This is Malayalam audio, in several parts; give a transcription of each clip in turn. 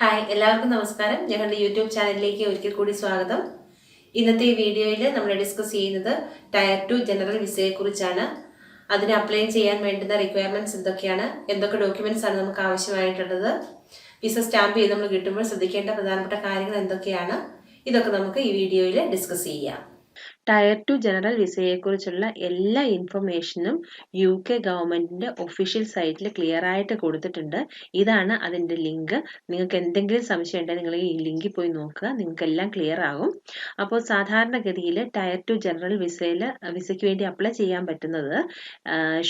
ഹായ് എല്ലാവർക്കും നമസ്കാരം. ഞങ്ങളുടെ യൂട്യൂബ് ചാനലിലേക്ക് ഒരിക്കൽ കൂടി സ്വാഗതം. ഇന്നത്തെ വീഡിയോയിൽ നമ്മൾ ഡിസ്കസ് ചെയ്യുന്നത് ടയർ ടു ജനറൽ വിസയെക്കുറിച്ചാണ് അതിന് അപ്ലൈ ചെയ്യാൻ വേണ്ടുന്ന റിക്വയർമെന്റ്സ് എന്തൊക്കെയാണ്? എന്തൊക്കെ ഡോക്യുമെന്റ്സ് ആണ് നമുക്ക് ആവശ്യമായിട്ടുള്ളത്? വിസ സ്റ്റാമ്പ് ചെയ്ത് നമ്മൾ കിട്ടുമ്പോൾ ശ്രദ്ധിക്കേണ്ട പ്രധാനപ്പെട്ട കാര്യങ്ങൾ എന്തൊക്കെയാണ്? ഇതൊക്കെ നമുക്ക് ഈ വീഡിയോയിൽ ഡിസ്കസ് ചെയ്യാം. ടയർ ടു ജനറൽ വിസയെക്കുറിച്ചുള്ള എല്ലാ ഇൻഫർമേഷനും യു കെ ഗവൺമെന്റിന്റെ ഒഫീഷ്യൽ സൈറ്റിൽ ക്ലിയർ ആയിട്ട് കൊടുത്തിട്ടുണ്ട്. ഇതാണ് അതിന്റെ ലിങ്ക് നിങ്ങൾക്ക് എന്തെങ്കിലും സംശയം ഉണ്ടെങ്കിൽ നിങ്ങൾ ഈ ലിങ്കിൽ പോയി നോക്കുക. നിങ്ങൾക്ക് എല്ലാം ക്ലിയർ ആകും. അപ്പോൾ സാധാരണഗതിയിൽ ടയർ ടു ജനറൽ വിസയിൽ വിസയ്ക്ക് വേണ്ടി അപ്ലൈ ചെയ്യാൻ പറ്റുന്നത്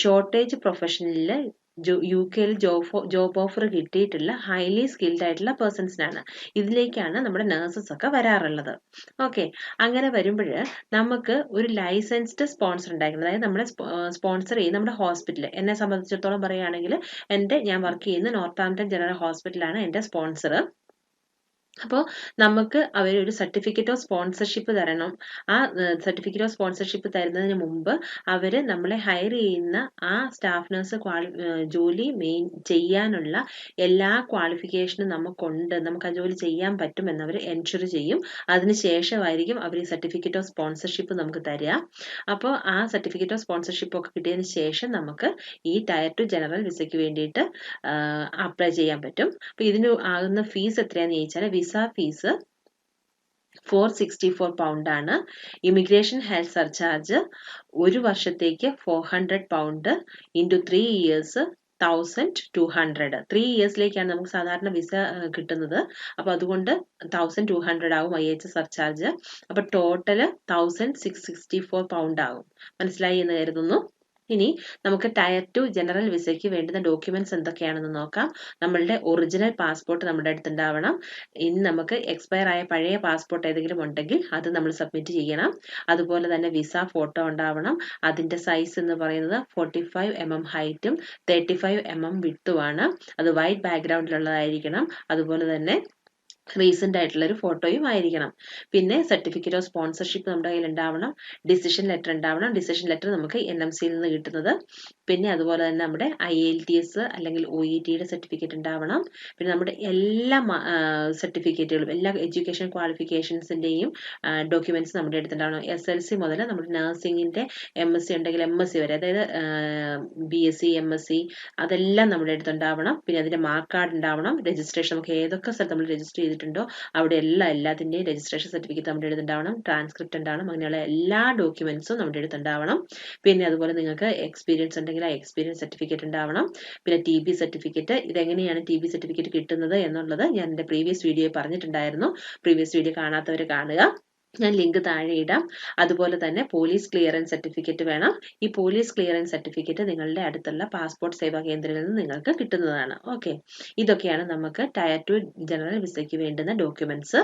ഷോർട്ടേജ് പ്രൊഫഷനിൽ യു കെയിൽ ജോബ് ജോബ് ഓഫർ കിട്ടിയിട്ടുള്ള ഹൈലി സ്കിൽഡ് ആയിട്ടുള്ള പേഴ്സൺസിനാണ് ഇതിലേക്കാണ് നമ്മുടെ നഴ്സസ് ഒക്കെ വരാറുള്ളത്. ഓക്കെ അങ്ങനെ വരുമ്പോൾ നമുക്ക് ഒരു ലൈസൻസ്ഡ് സ്പോൺസർ ഉണ്ടായിരിക്കണം. അതായത് നമ്മുടെ സ്പോൺസർ ചെയ്യുന്ന നമ്മുടെ ഹോസ്പിറ്റൽ എന്നെ സംബന്ധിച്ചിടത്തോളം പറയുകയാണെങ്കിൽ എന്റെ ഞാൻ വർക്ക് ചെയ്യുന്ന നോർത്ത് ആംപ്ടൺ ജനറൽ ഹോസ്പിറ്റലാണ് എന്റെ സ്പോൺസർ അപ്പോൾ നമുക്ക് അവരൊരു സർട്ടിഫിക്കറ്റ് ഓഫ് സ്പോൺസർഷിപ്പ് തരണം. ആ സർട്ടിഫിക്കറ്റ് ഓഫ് സ്പോൺസർഷിപ്പ് തരുന്നതിന് മുമ്പ് അവർ നമ്മളെ ഹയർ ചെയ്യുന്ന ആ സ്റ്റാഫ് നഴ്സ് ക്വാളി ജോലി മെയിൻ ചെയ്യാനുള്ള എല്ലാ ക്വാളിഫിക്കേഷനും നമുക്കുണ്ട്. നമുക്ക് ആ ജോലി ചെയ്യാൻ പറ്റുമെന്ന് അവർ എൻഷുർ ചെയ്യും. അതിന് ശേഷമായിരിക്കും അവർ ഈ സർട്ടിഫിക്കറ്റ് ഓഫ് സ്പോൺസർഷിപ്പ് നമുക്ക് തരിക. അപ്പോൾ ആ സർട്ടിഫിക്കറ്റ് ഓഫ് സ്പോൺസർഷിപ്പ് ഒക്കെ കിട്ടിയതിന് ശേഷം നമുക്ക് ഈ ടയർ ടു ജനറൽ വിസയ്ക്ക് വേണ്ടിയിട്ട് അപ്ലൈ ചെയ്യാൻ പറ്റും. അപ്പോൾ ഇതിന് ആകുന്ന ഫീസ് എത്രയാണെന്ന് ചോദിച്ചാൽ visa fees four sixty four pound ആണ്. ഇമിഗ്രേഷൻ ഹെൽത്ത് സർചാർജ് ഒരു വർഷത്തേക്ക് four hundred pound into three years thousand two hundred three ഇയേഴ്സിലേക്കാണ് നമുക്ക് സാധാരണ വിസ കിട്ടുന്നത്. അപ്പോൾ അതുകൊണ്ട് തൗസൻഡ് ടു ഹൺഡ്രഡ് ആകും ഐ എച്ച് സർചാർജ് അപ്പോൾ total thousand six sixty four pound ആകും മനസ്സിലായി എന്ന് കരുതുന്നു? ഇനി നമുക്ക് ടയർ ടു ജനറൽ വിസയ്ക്ക് വേണ്ടുന്ന ഡോക്യുമെന്റ്സ് എന്തൊക്കെയാണെന്ന് നോക്കാം. നമ്മളുടെ ഒറിജിനൽ പാസ്പോർട്ട് നമ്മുടെ അടുത്ത് ഉണ്ടാവണം ഇനി നമുക്ക് എക്സ്പയർ ആയ പഴയ പാസ്പോർട്ട് ഏതെങ്കിലും ഉണ്ടെങ്കിൽ അത് നമ്മൾ സബ്മിറ്റ് ചെയ്യണം. അതുപോലെ തന്നെ വിസ ഫോട്ടോ ഉണ്ടാവണം. അതിന്റെ സൈസ് എന്ന് പറയുന്നത് ഫോർട്ടി ഫൈവ് എം എം ഹൈറ്റും തേർട്ടി ഫൈവ് എം എം വിട്ടുമാണ് അത് വൈറ്റ് ബാക്ക്ഗ്രൗണ്ടിലുള്ളതായിരിക്കണം അതുപോലെ തന്നെ റീസെന്റ് ആയിട്ടുള്ള ഒരു ഫോട്ടോയും ആയിരിക്കണം. പിന്നെ സർട്ടിഫിക്കറ്റ് ഓഫ് സ്പോൺസർഷിപ്പ് നമ്മുടെ കയ്യിൽ ഉണ്ടാവണം ഡിസിഷൻ ലെറ്റർ ഉണ്ടാവണം. ഡിസിഷൻ ലെറ്റർ നമുക്ക് എൻ എം സിയിൽ നിന്ന് കിട്ടുന്നത്. പിന്നെ അതുപോലെ തന്നെ നമ്മുടെ ഐ എൽ ടി എസ് അല്ലെങ്കിൽ ഒ ഇ ടിയുടെ സർട്ടിഫിക്കറ്റ് ഉണ്ടാവണം. പിന്നെ നമ്മുടെ എല്ലാ സർട്ടിഫിക്കറ്റുകളും എല്ലാ എഡ്യൂക്കേഷൻ ക്വാളിഫിക്കേഷൻസിന്റെയും ഡോക്യുമെന്റ്സ് നമ്മുടെ അടുത്തുണ്ടാവണം. എസ് എൽ സി മുതൽ നമ്മുടെ നഴ്സിംഗിന്റെ എം എസ് സി ഉണ്ടെങ്കിൽ എം എസ് സി വരെ അതായത് B S C M S C അതെല്ലാം നമ്മുടെ അടുത്തുണ്ടാവണം. പിന്നെ അതിന്റെ മാർക്ക് കാർഡ് ഉണ്ടാവണം. രജിസ്ട്രേഷൻ നമുക്ക് ഏതൊക്കെ സ്ഥലത്ത് നമ്മൾ രജിസ്റ്റർ ചെയ്തിട്ടുണ്ടോ? അവിടെ എല്ലാ എല്ലാത്തിന്റെയും രജിസ്ട്രേഷൻ സർട്ടിഫിക്കറ്റ് നമ്മുടെ എടുത്തുണ്ടാവണം ട്രാൻസ്ക്രിപ്റ്റ് ഉണ്ടാവണം. അങ്ങനെയുള്ള എല്ലാ ഡോക്യുമെന്റ്സും നമ്മുടെ എടുത്തുണ്ടാവണം പിന്നെ അതുപോലെ നിങ്ങൾക്ക് എക്സ്പീരിയൻസ് ഉണ്ടെങ്കിൽ ആ എക്സ്പീരിയൻസ് സർട്ടിഫിക്കറ്റ് ഉണ്ടാവണം. പിന്നെ ടി ബി സർട്ടിഫിക്കറ്റ് ഇതെങ്ങനെയാണ് ടി ബി സർട്ടിഫിക്കറ്റ് കിട്ടുന്നത് എന്നുള്ളത് ഞാൻ എന്റെ പ്രീവിയസ് വീഡിയോ പറഞ്ഞിട്ടുണ്ടായിരുന്നു. പ്രീവിയസ് വീഡിയോ കാണാത്തവർ കാണുക. ഞാൻ ലിങ്ക് താഴെ ഇടാം. അതുപോലെ തന്നെ പോലീസ് ക്ലിയറൻസ് സർട്ടിഫിക്കറ്റ് വേണം. ഈ പോലീസ് ക്ലിയറൻസ് സർട്ടിഫിക്കറ്റ് നിങ്ങളുടെ അടുത്തുള്ള പാസ്പോർട്ട് സേവാ കേന്ദ്രത്തിൽ നിന്ന് നിങ്ങൾക്ക് കിട്ടുന്നതാണ്. ഓക്കെ ഇതൊക്കെയാണ് നമുക്ക് ടയർ ടു ജനറൽ വിസയ്ക്ക് വേണ്ടുന്ന ഡോക്യുമെന്റ്സ്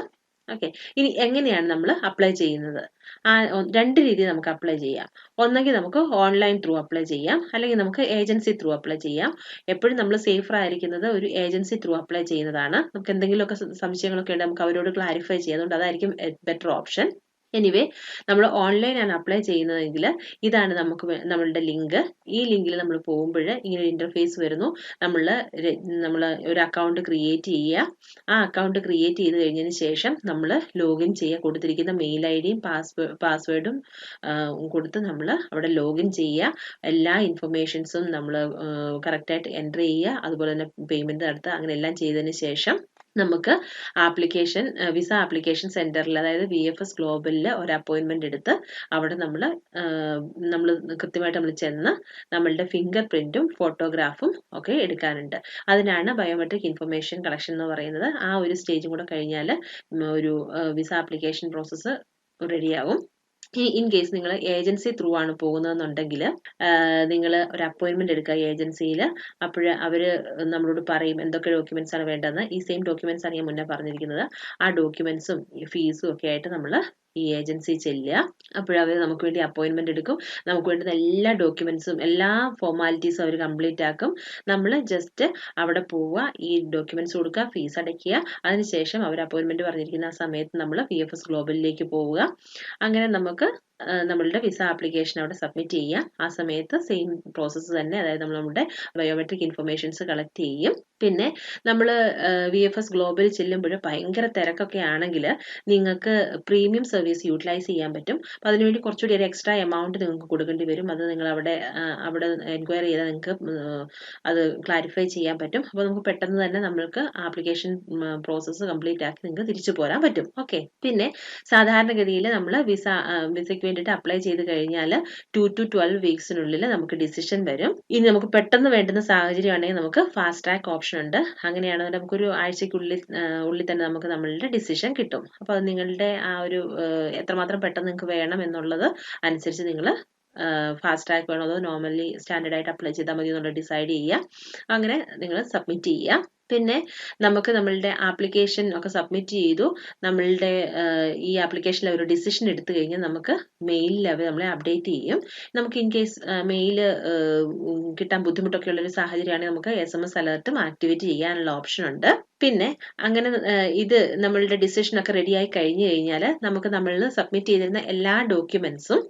ഓക്കെ ഇനി എങ്ങനെയാണ് നമ്മൾ അപ്ലൈ ചെയ്യുന്നത്? ആ രണ്ട് രീതി നമുക്ക് അപ്ലൈ ചെയ്യാം. ഒന്നെങ്കിൽ നമുക്ക് ഓൺലൈൻ ത്രൂ അപ്ലൈ ചെയ്യാം. അല്ലെങ്കിൽ നമുക്ക് ഏജൻസി ത്രൂ അപ്ലൈ ചെയ്യാം. എപ്പോഴും നമ്മൾ സേഫർ ആയിരിക്കുന്നത് ഒരു ഏജൻസി ത്രൂ അപ്ലൈ ചെയ്യുന്നതാണ്. നമുക്ക് എന്തെങ്കിലുമൊക്കെ സംശയങ്ങളൊക്കെ ഉണ്ടെങ്കിൽ നമുക്ക് അവരോട് ക്ലാരിഫൈ ചെയ്യാം. അതുകൊണ്ട് അതായിരിക്കും ബെറ്റർ ഓപ്ഷൻ എനിവേ നമ്മൾ ഓൺലൈനാണ് അപ്ലൈ ചെയ്യുന്നതെങ്കിൽ ഇതാണ് നമുക്ക് നമ്മളുടെ ലിങ്ക് ഈ ലിങ്കിൽ നമ്മൾ പോകുമ്പോൾ ഇങ്ങനെ ഇന്റർഫേസ് വരുന്നു. നമ്മൾ നമ്മൾ ഒരു അക്കൗണ്ട് ക്രിയേറ്റ് ചെയ്യുക. ആ അക്കൗണ്ട് ക്രിയേറ്റ് ചെയ്ത് കഴിഞ്ഞതിന് ശേഷം നമ്മൾ ലോഗിൻ ചെയ്യുക കൊടുത്തിരിക്കുന്ന മെയിൽ ഐ ഡിയും പാസ്വേഡും കൊടുത്ത് നമ്മൾ അവിടെ ലോഗിൻ ചെയ്യുക. എല്ലാ ഇൻഫർമേഷൻസും നമ്മൾ കറക്റ്റായിട്ട് എന്റർ ചെയ്യുക. അതുപോലെ തന്നെ പേയ്മെന്റ് നടത്തുക. അങ്ങനെ എല്ലാം ചെയ്തതിന് ശേഷം നമുക്ക് ആപ്ലിക്കേഷൻ വിസ ആപ്ലിക്കേഷൻ സെന്ററിൽ അതായത് വി എഫ് എസ് ഗ്ലോബലിൽ ഒരു അപ്പോയിൻമെന്റ് എടുത്ത് അവിടെ നമ്മൾ നമ്മൾ കൃത്യമായിട്ട് നമ്മൾ ചെന്ന് നമ്മളുടെ ഫിംഗർ പ്രിന്റും ഫോട്ടോഗ്രാഫും ഒക്കെ എടുക്കാനുണ്ട്. അതിനാണ് ബയോമെട്രിക് ഇൻഫർമേഷൻ കളക്ഷൻ എന്ന് പറയുന്നത്. ആ ഒരു സ്റ്റേജും കൂടെ കഴിഞ്ഞാൽ ഒരു വിസ ആപ്ലിക്കേഷൻ പ്രോസസ്സ് റെഡിയാവും ഇൻ കേസ് നിങ്ങൾ ഏജൻസി ത്രൂ ആണ് പോകുന്നതെന്നുണ്ടെങ്കിൽ നിങ്ങൾ ഒരു അപ്പോയിൻമെന്റ് എടുക്കുക ഏജൻസിയിൽ അപ്പോൾ അവർ നമ്മളോട് പറയും എന്തൊക്കെ ഡോക്യുമെന്റ്സ് ആണ് വേണ്ടതെന്ന്. ഈ സെയിം ഡോക്യുമെന്റ്സ് ആണ് ഞാൻ മുന്നേ പറഞ്ഞിരിക്കുന്നത്. ആ ഡോക്യുമെന്റ്സും ഫീസും ഒക്കെ ആയിട്ട് നമ്മൾ ഈ ഏജൻസി ചെല്ലുക. അപ്പോഴവർ നമുക്ക് വേണ്ടി അപ്പോയിൻമെന്റ് എടുക്കും. നമുക്ക് വേണ്ടുന്ന എല്ലാ ഡോക്യുമെന്റ്സും എല്ലാ ഫോർമാലിറ്റീസും അവർ കംപ്ലീറ്റ് ആക്കും. നമ്മൾ ജസ്റ്റ് അവിടെ പോവുക ഈ ഡോക്യുമെന്റ്സ് കൊടുക്കുക ഫീസ് അടയ്ക്കുക. അതിനുശേഷം അവർ അപ്പോയിൻമെന്റ് പറഞ്ഞിരിക്കുന്ന ആ സമയത്ത് നമ്മൾ പി എഫ് എസ് ഗ്ലോബലിലേക്ക് പോവുക. അങ്ങനെ നമുക്ക് നമ്മളുടെ വിസ ആപ്ലിക്കേഷൻ അവിടെ സബ്മിറ്റ് ചെയ്യാം ആ സമയത്ത് സെയിം പ്രോസസ്സ് തന്നെ അതായത് നമ്മൾ നമ്മുടെ ബയോമെട്രിക് ഇൻഫർമേഷൻസ് കളക്ട് ചെയ്യും. പിന്നെ നമ്മൾ വി എഫ് എസ് ഗ്ലോബൽ ചെല്ലുമ്പോൾ ഭയങ്കര തിരക്കൊക്കെ ആണെങ്കിൽ നിങ്ങൾക്ക് പ്രീമിയം സർവീസ് യൂട്ടിലൈസ് ചെയ്യാൻ പറ്റും. അപ്പം അതിനുവേണ്ടി കുറച്ചുകൂടി ഒരു എക്സ്ട്രാ എമൗണ്ട് നിങ്ങൾക്ക് കൊടുക്കേണ്ടി വരും. അത് നിങ്ങൾ അവിടെ അവിടെ എൻക്വയറി ചെയ്താൽ നിങ്ങൾക്ക് അത് ക്ലാരിഫൈ ചെയ്യാൻ പറ്റും. അപ്പോൾ നമുക്ക് പെട്ടെന്ന് തന്നെ നമ്മൾക്ക് ആപ്ലിക്കേഷൻ പ്രോസസ്സ് കംപ്ലീറ്റ് ആക്കി നിങ്ങൾക്ക് തിരിച്ചു പോരാൻ പറ്റും. ഓക്കെ പിന്നെ സാധാരണഗതിയിൽ നമ്മൾ വിസ വിസയ്ക്ക് വേണ്ടിയിട്ട് അപ്ലൈ ചെയ്ത് കഴിഞ്ഞാൽ ടു ടു ട്വൽവ് വീക്സിനുള്ളിൽ നമുക്ക് ഡിസിഷൻ വരും. ഇനി നമുക്ക് പെട്ടെന്ന് വേണ്ടുന്ന സാഹചര്യമാണെങ്കിൽ നമുക്ക് ഫാസ്റ്റ് ട്രാക്ക് ഓപ്ഷൻ ഉണ്ട്. അങ്ങനെയാണെങ്കിൽ നമുക്കൊരു ആഴ്ചയ്ക്കുള്ളിൽ ആ, ഉള്ളിൽ തന്നെ നമുക്ക് നമ്മളുടെ ഡിസിഷൻ കിട്ടും. അപ്പോൾ അത് നിങ്ങളുടെ ആ ഒരു എത്രമാത്രം പെട്ടെന്ന് നിങ്ങൾക്ക് വേണം എന്നുള്ളത് അനുസരിച്ച് നിങ്ങൾ ഫാസ്റ്റ് ട്രാക്ക് വേണോ അതോ നോർമലി സ്റ്റാൻഡേർഡ് ആയിട്ട് അപ്ലൈ ചെയ്താൽ മതി എന്നുള്ളത് ഡിസൈഡ് ചെയ്യുക. അങ്ങനെ നിങ്ങൾ സബ്മിറ്റ് ചെയ്യുക. പിന്നെ നമുക്ക് നമ്മളുടെ ആപ്ലിക്കേഷൻ ഒക്കെ സബ്മിറ്റ് ചെയ്തു. നമ്മളുടെ ഈ ആപ്ലിക്കേഷനിൽ ഒരു ഡിസിഷൻ എടുത്തു കഴിഞ്ഞാൽ നമുക്ക് മെയിലിൽ അവർ നമ്മളെ അപ്ഡേറ്റ് ചെയ്യും. നമുക്ക് ഇൻ കേസ് മെയിൽ കിട്ടാൻ ബുദ്ധിമുട്ടൊക്കെ ഉള്ള ഒരു സാഹചര്യമാണെങ്കിൽ നമുക്ക് എസ് എം എസ് അലേർട്ടും ആക്ടിവേറ്റ് ചെയ്യാനുള്ള ഓപ്ഷൻ ഉണ്ട്. പിന്നെ അങ്ങനെ ഇത് നമ്മളുടെ ഡിസിഷൻ ഒക്കെ റെഡി ആയി കഴിഞ്ഞു കഴിഞ്ഞാൽ നമുക്ക് നമ്മൾ സബ്മിറ്റ് ചെയ്തിരുന്ന എല്ലാ ഡോക്യുമെന്റ്സും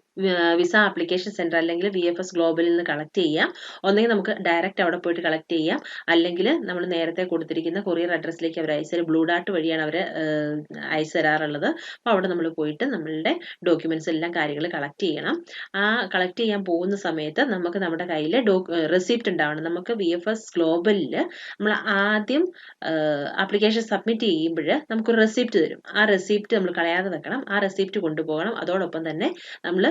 വിസ ആപ്ലിക്കേഷൻ സെന്റർ അല്ലെങ്കിൽ വി എഫ് എസ് ഗ്ലോബലിൽ നിന്ന് കളക്ട് ചെയ്യാം. ഒന്നെങ്കിൽ നമുക്ക് ഡയറക്റ്റ് അവിടെ പോയിട്ട് കളക്ട് ചെയ്യാം. അല്ലെങ്കിൽ നമ്മൾ നേരത്തെ കൊടുത്തിരിക്കുന്ന കൊറിയർ അഡ്രസ്സിലേക്ക് അവർ അയച്ചു തരും. ബ്ലൂ ഡാർട്ട് വഴിയാണ് അവർ അയച്ചു തരാറുള്ളത്. അപ്പോൾ അവിടെ നമ്മൾ പോയിട്ട് നമ്മളുടെ ഡോക്യുമെന്റ്സ് എല്ലാം കാര്യങ്ങൾ കളക്ട് ചെയ്യണം. ആ കളക്ട് ചെയ്യാൻ പോകുന്ന സമയത്ത് നമുക്ക് നമ്മുടെ കയ്യിൽ റെസിപ്റ്റ് ഉണ്ടാവണം. നമുക്ക് വി എഫ് എസ് ഗ്ലോബലിൽ നമ്മൾ ആദ്യം ആപ്ലിക്കേഷൻ സബ്മിറ്റ് ചെയ്യുമ്പോൾ നമുക്കൊരു റെസിപ്റ്റ് തരും. ആ റെസിപ്റ്റ് നമ്മൾ കളയാതെ വെക്കണം ആ റെസിപ്റ്റ് കൊണ്ടുപോകണം. അതോടൊപ്പം തന്നെ നമ്മൾ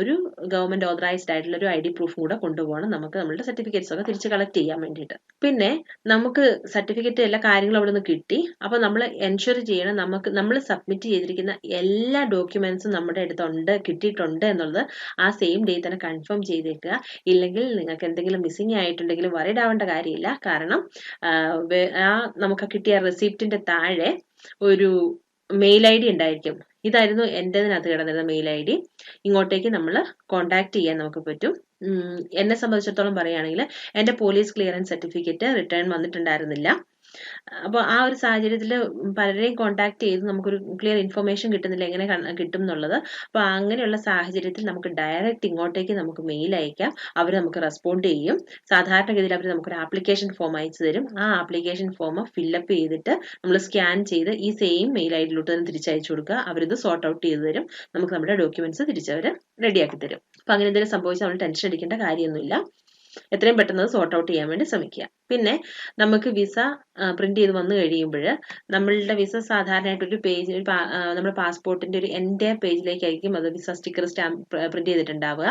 ഒരു ഗവൺമെന്റ് ഓതറൈസ്ഡ് ആയിട്ടുള്ള ഒരു ഐ ഡി പ്രൂഫും കൂടെ കൊണ്ടുപോകണം. നമുക്ക് നമ്മളുടെ സർട്ടിഫിക്കറ്റ്സ് ഒക്കെ തിരിച്ച് കളക്ട് ചെയ്യാൻ വേണ്ടിയിട്ട്. പിന്നെ നമുക്ക് സർട്ടിഫിക്കറ്റ് എല്ലാ കാര്യങ്ങളും അവിടെ നിന്ന് കിട്ടി. അപ്പോൾ നമ്മൾ എൻഷുർ ചെയ്യണം നമുക്ക് നമ്മൾ സബ്മിറ്റ് ചെയ്തിരിക്കുന്ന എല്ലാ ഡോക്യുമെന്റ്സും നമ്മുടെ അടുത്തുണ്ട് കിട്ടിയിട്ടുണ്ട് എന്നുള്ളത് ആ സെയിം ഡേ തന്നെ കൺഫേം ചെയ്തേക്കുക. ഇല്ലെങ്കിൽ നിങ്ങൾക്ക് എന്തെങ്കിലും മിസ്സിംഗ് ആയിട്ടുണ്ടെങ്കിൽ വറിഡ് ആവേണ്ട കാര്യമില്ല. കാരണം ആ നമുക്ക് കിട്ടിയ റെസിപ്റ്റിന്റെ താഴെ ഒരു മെയിൽ ഐ ഡി ഉണ്ടായിരിക്കും. ഇതായിരുന്നു എന്റെതിനകത്ത് കിടന്നിരുന്ന മെയിൽ ഐ ഡി ഇങ്ങോട്ടേക്ക് നമ്മൾ കോൺടാക്ട് ചെയ്യാൻ നമുക്ക് പറ്റും. എന്നെ സംബന്ധിച്ചിടത്തോളം പറയുകയാണെങ്കിൽ എന്റെ പോലീസ് ക്ലിയറൻസ് സർട്ടിഫിക്കറ്റ് റിട്ടേൺ വന്നിട്ടുണ്ടായിരുന്നില്ല. അപ്പോൾ ആ ഒരു സാഹചര്യത്തിൽ പലരെയും കോൺടാക്ട് ചെയ്ത് നമുക്കൊരു ക്ലിയർ ഇൻഫർമേഷൻ കിട്ടുന്നില്ല എങ്ങനെ കിട്ടും എന്നുള്ളത് അപ്പോൾ അങ്ങനെയുള്ള സാഹചര്യത്തിൽ നമുക്ക് ഡയറക്റ്റ് ഇങ്ങോട്ടേക്ക് നമുക്ക് മെയിൽ അയക്കാം. അവർ നമുക്ക് റെസ്പോണ്ട് ചെയ്യും. സാധാരണഗതിയിൽ അവർ നമുക്കൊരു ആപ്ലിക്കേഷൻ ഫോം അയച്ചു തരും. ആ ആപ്ലിക്കേഷൻ ഫോം ഫില്ലപ്പ് ചെയ്തിട്ട് നമ്മൾ സ്കാൻ ചെയ്ത് ഈ സെയിം മെയിൽ ഐ ഡിയിലോട്ട് തന്നെ തിരിച്ചയച്ചു കൊടുക്കുക. അവരിത് സോർട്ട് ഔട്ട് ചെയ്ത് തരും. നമുക്ക് നമ്മുടെ ഡോക്യുമെന്റ്സ് തിരിച്ചവർ റെഡിയാക്കി തരും. അപ്പം അങ്ങനെ എന്തെങ്കിലും സംഭവിച്ചാൽ നമ്മൾ ടെൻഷൻ അടിക്കേണ്ട കാര്യമൊന്നുമില്ല. എത്രയും പെട്ടെന്ന് സോർട്ട് ഔട്ട് ചെയ്യാൻ വേണ്ടി ശ്രമിക്കുക. പിന്നെ നമുക്ക് വിസ പ്രിന്റ് ചെയ്ത് വന്നു കഴിയുമ്പോൾ നമ്മളുടെ വിസ സാധാരണയായിട്ട് ഒരു പേജ് നമ്മുടെ പാസ്പോർട്ടിന്റെ ഒരു എന്റെ പേജിലേക്കായിരിക്കും അത് വിസ സ്റ്റിക്കർ സ്റ്റാമ്പ് പ്രിന്റ് ചെയ്തിട്ടുണ്ടാവുക.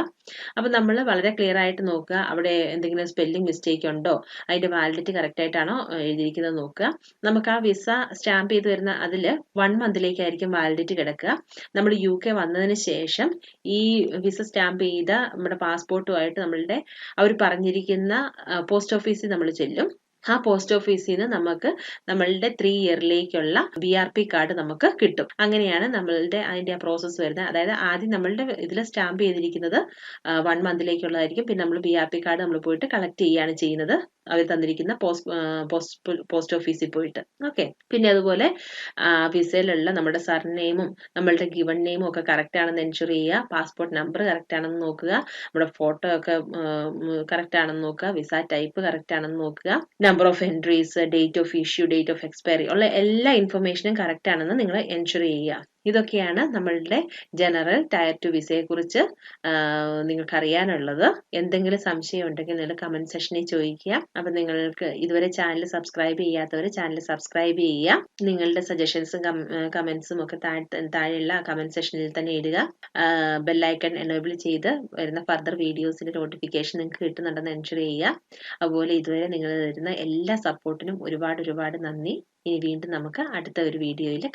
അപ്പം നമ്മൾ വളരെ ക്ലിയർ ആയിട്ട് നോക്കുക അവിടെ എന്തെങ്കിലും സ്പെല്ലിംഗ് മിസ്റ്റേക്ക് ഉണ്ടോ അതിന്റെ വാലിഡിറ്റി കറക്റ്റ് ആയിട്ടാണോ എഴുതിയിരിക്കുന്നത് നോക്കുക. നമുക്ക് ആ വിസ സ്റ്റാമ്പ് ചെയ്ത് വരുന്ന അതിൽ വൺ മന്തിലേക്കായിരിക്കും വാലിഡിറ്റി കിടക്കുക. നമ്മൾ യു കെ വന്നതിന് ശേഷം ഈ വിസ സ്റ്റാമ്പ് ചെയ്ത നമ്മുടെ പാസ്പോർട്ടുമായിട്ട് നമ്മളുടെ അവർ പറഞ്ഞിരിക്കുന്ന പോസ്റ്റ് ഓഫീസിൽ നമ്മൾ geçelim. ആ പോസ്റ്റ് ഓഫീസിൽ നിന്ന് നമുക്ക് നമ്മളുടെ ത്രീ ഇയറിലേക്കുള്ള ബി ആർ പി കാർഡ് നമുക്ക് കിട്ടും. അങ്ങനെയാണ് നമ്മളുടെ അതിന്റെ ആ പ്രോസസ്സ് വരുന്നത്. അതായത് ആദ്യം നമ്മളുടെ ഇതിൽ സ്റ്റാമ്പ് ചെയ്തിരിക്കുന്നത് വൺ മന്തിലേക്കുള്ളതായിരിക്കും പിന്നെ നമ്മൾ ബി ആർ പി കാർഡ് നമ്മൾ പോയിട്ട് കളക്ട് ചെയ്യുകയാണ് ചെയ്യുന്നത്. അവർ തന്നിരിക്കുന്ന പോസ്റ്റ് പോസ്റ്റ് ഓഫീസിൽ പോയിട്ട്. ഓക്കെ പിന്നെ അതുപോലെ വിസയിലുള്ള നമ്മുടെ സർനെയിമും നമ്മളുടെ ഗിവൺ നെയിമും ഒക്കെ കറക്റ്റ് ആണെന്ന് എൻഷുർ ചെയ്യുക. പാസ്പോർട്ട് നമ്പർ കറക്റ്റ് ആണെന്ന് നോക്കുക. നമ്മുടെ ഫോട്ടോ ഒക്കെ കറക്റ്റ് ആണെന്ന് നോക്കുക. വിസ ടൈപ്പ് കറക്റ്റ് ആണെന്ന് നോക്കുക. Number of entries date of issue date of expiry ഉള്ള എല്ലാ ഇൻഫർമേഷനും കറക്റ്റ് ആണെന്ന് നിങ്ങൾ എൻഷുർ ചെയ്യുക. ഇതൊക്കെയാണ് നമ്മളുടെ ജനറൽ ടയർ ടു വിസയെ കുറിച്ച് നിങ്ങൾക്ക് അറിയാനുള്ളത് എന്തെങ്കിലും സംശയം ഉണ്ടെങ്കിൽ നിങ്ങൾ കമന്റ് സെഷനിൽ ചോദിക്കുക. അപ്പൊ നിങ്ങൾക്ക് ഇതുവരെ ചാനൽ സബ്സ്ക്രൈബ് ചെയ്യാത്തവർ ചാനൽ സബ്സ്ക്രൈബ് ചെയ്യുക. നിങ്ങളുടെ സജഷൻസും കമന്റ്സും ഒക്കെ താഴെ താഴെയുള്ള കമന്റ് സെഷനിൽ തന്നെ ഇടുക. ബെല്ലൈക്കൺ എനേബിൾ ചെയ്ത് വരുന്ന ഫർദർ വീഡിയോസിന്റെ നോട്ടിഫിക്കേഷൻ നിങ്ങൾക്ക് കിട്ടുന്നുണ്ടെന്ന് എൻഷർ ചെയ്യുക. അതുപോലെ ഇതുവരെ നിങ്ങൾ തരുന്ന എല്ലാ സപ്പോർട്ടിനും ഒരുപാട് ഒരുപാട് നന്ദി. ഇനി വീണ്ടും നമുക്ക് അടുത്ത ഒരു വീഡിയോയിൽ